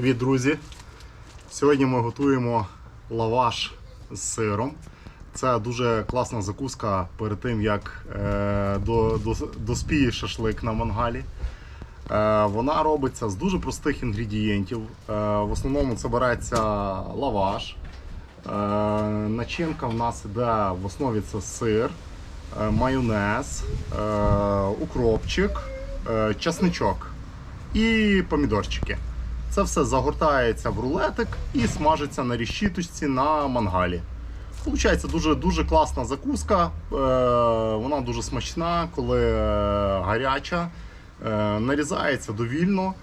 Привіт, друзі! Сьогодні ми готуємо лаваш з сиром. Це дуже класна закуска перед тим, як е, до, до, доспіє шашлик на мангалі. Е, вона робиться з дуже простих інгредієнтів. Е, в основному це береться лаваш. Е, начинка в нас іде в основі це сир, е, майонез, е, укропчик, е, часничок і помідорчики. Це все загортається в рулетик і смажиться на ріщиточці на мангалі. Получається дуже дуже класна закуска. Е, вона дуже смачна, коли е, гаряча, е, нарізається довільно.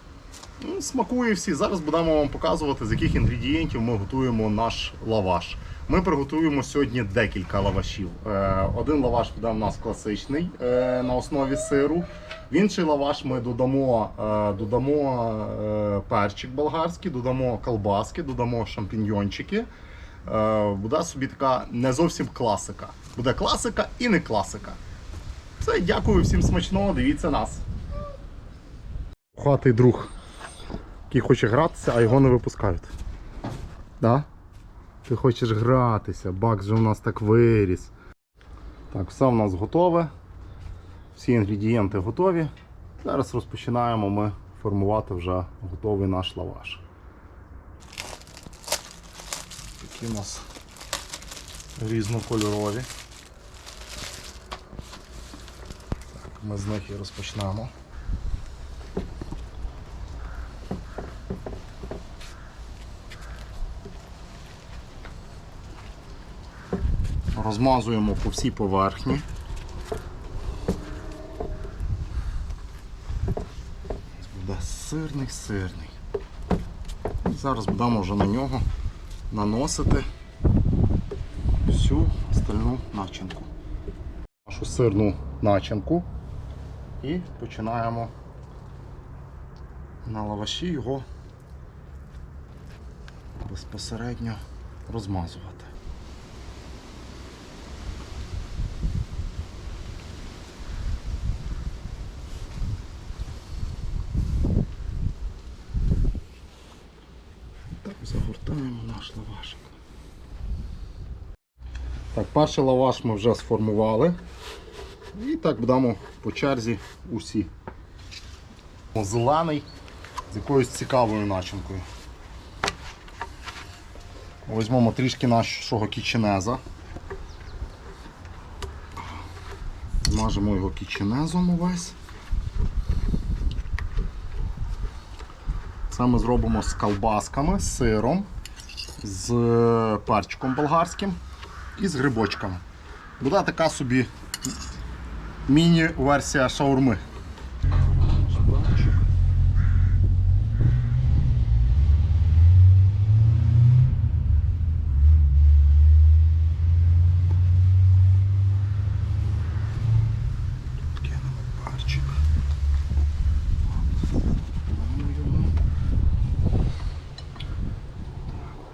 Ну, Смакує всі. Зараз будемо вам показувати, з яких інгредієнтів ми готуємо наш лаваш. Ми приготуємо сьогодні декілька лавашів. Е, Один лаваш буде у нас класичний е, на основі сиру. В інший лаваш ми додамо, е, додамо перчик болгарський, додамо колбаски, додамо шампіньйончики. Буде собі така не зовсім класика. Буде класика і не класика. Все, дякую всім смачного, дивіться нас. Хатий друг, який хоче гратися, а його не випускають. Да? Ти хочеш гратися, бакс же у нас так виріс. Так, все у нас готове. Всі інгредієнти готові. Зараз розпочинаємо ми формувати вже готовий наш лаваш. Такі у нас різнокольорові. Так, ми з них і розпочнемо. Розмазуємо по всій поверхні. Буде сирний сирний. Зараз будемо вже на нього наносити всю остальну начинку. Нашу сирну начинку і починаємо на лаваші його безпосередньо розмазувати. Так, загортаємо наш лавашик. Так, перший лаваш ми вже сформували. І так будемо по черзі усі. Зелений з якоюсь цікавою начинкою. Візьмемо трішки нашого кіченеза. Змажемо його кіченезом увесь. Це ми зробимо з колбасками, з сиром, з перчиком болгарським і з грибочками. Буде така собі міні-версія шаурми. Тут кинемо перчик. Ламаємо його.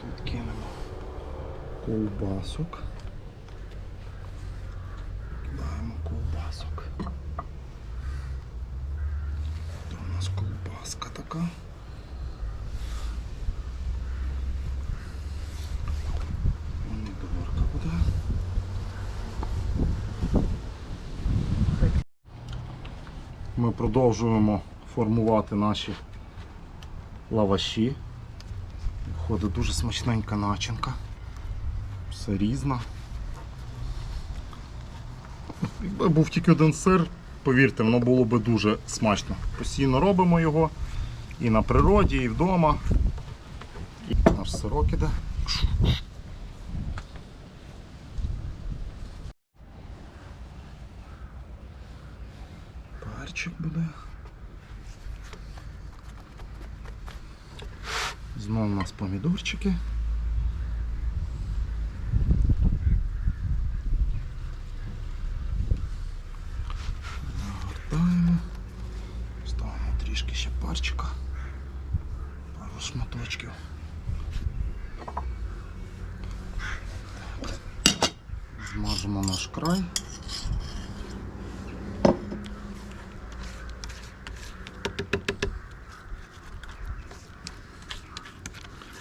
Тут кинемо ковбасок. Кидаємо ковбасок. Тут у нас ковбаска така. Помідорка буде. Ми продовжуємо формувати наші лаваші. Виходить дуже смачненька начинка. Все різна. Якби був тільки один сир, повірте, воно було би дуже смачно. Постійно робимо його і на природі, і вдома. І наш сирок іде. Перчик буде. Знову у нас помідорчики. Трішки ще парчика. Пару шматочків. Змажемо наш край.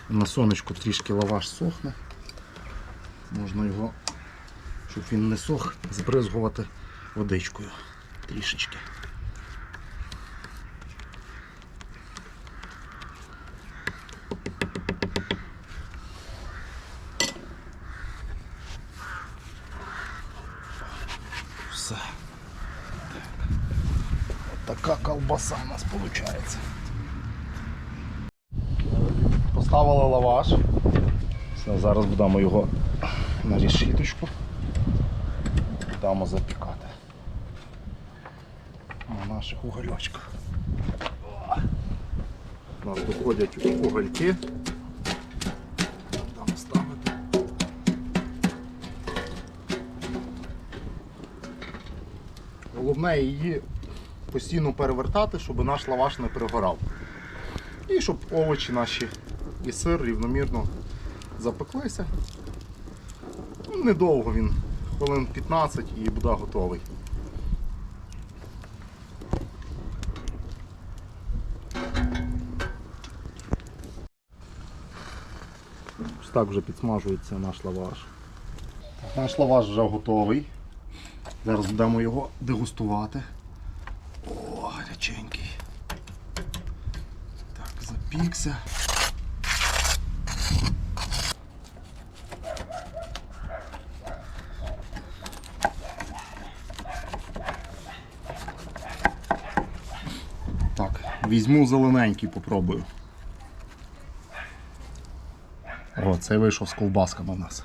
На сонечку трішки лаваш сохне. Можна його, щоб він не сох, збризгувати водичкою трішечки. Все. От така колбаса у нас виходить. Поставили лаваш. Все, зараз будемо його на рішіточку. Будемо запікати. На наших угольочках. У нас доходять угольки. Будемо ставити. Постійно перевертати, щоб наш лаваш не перегорав. І щоб овочі наші і сир рівномірно запеклися. Ну, Недовго він, хвилин 15 і буде готовий. Так вже підсмажується наш лаваш. Наш лаваш вже готовий. Зараз будемо його дегустувати. О, гаряченький. Так, запікся. Так, візьму зелененький, попробую. О, цей вийшов з ковбасками в нас.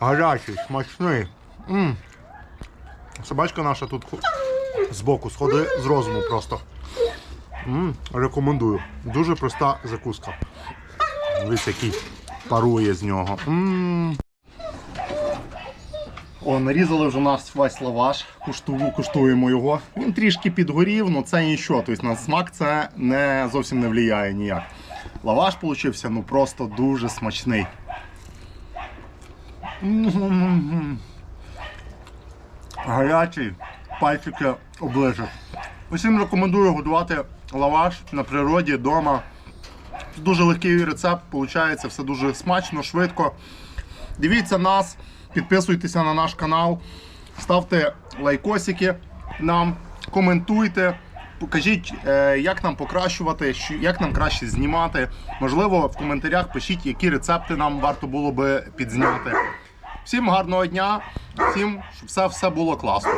Гарячий, смачний. М. Собачка наша тут збоку сходить з розуму просто. М, Рекомендую. Дуже проста закуска. Дивись, який парує з нього. М. О, нарізали вже наш весь лаваш, куштую, куштуємо його. Він трішки підгорів, але це нічого. Тобто на смак це не зовсім не впливає ніяк. Лаваш получився ну просто дуже смачний. М-м-м. Гарячий, пальчики оближив. Усім рекомендую готувати лаваш на природі вдома. Дуже легкий рецепт, виходить, все дуже смачно, швидко. Дивіться нас, підписуйтеся на наш канал, ставте лайкосики нам, коментуйте, покажіть, е, як нам покращувати, як нам краще знімати. Можливо, в коментарях пишіть, які рецепти нам варто було би підзняти. Всім гарного дня, всім, щоб все, все було класно.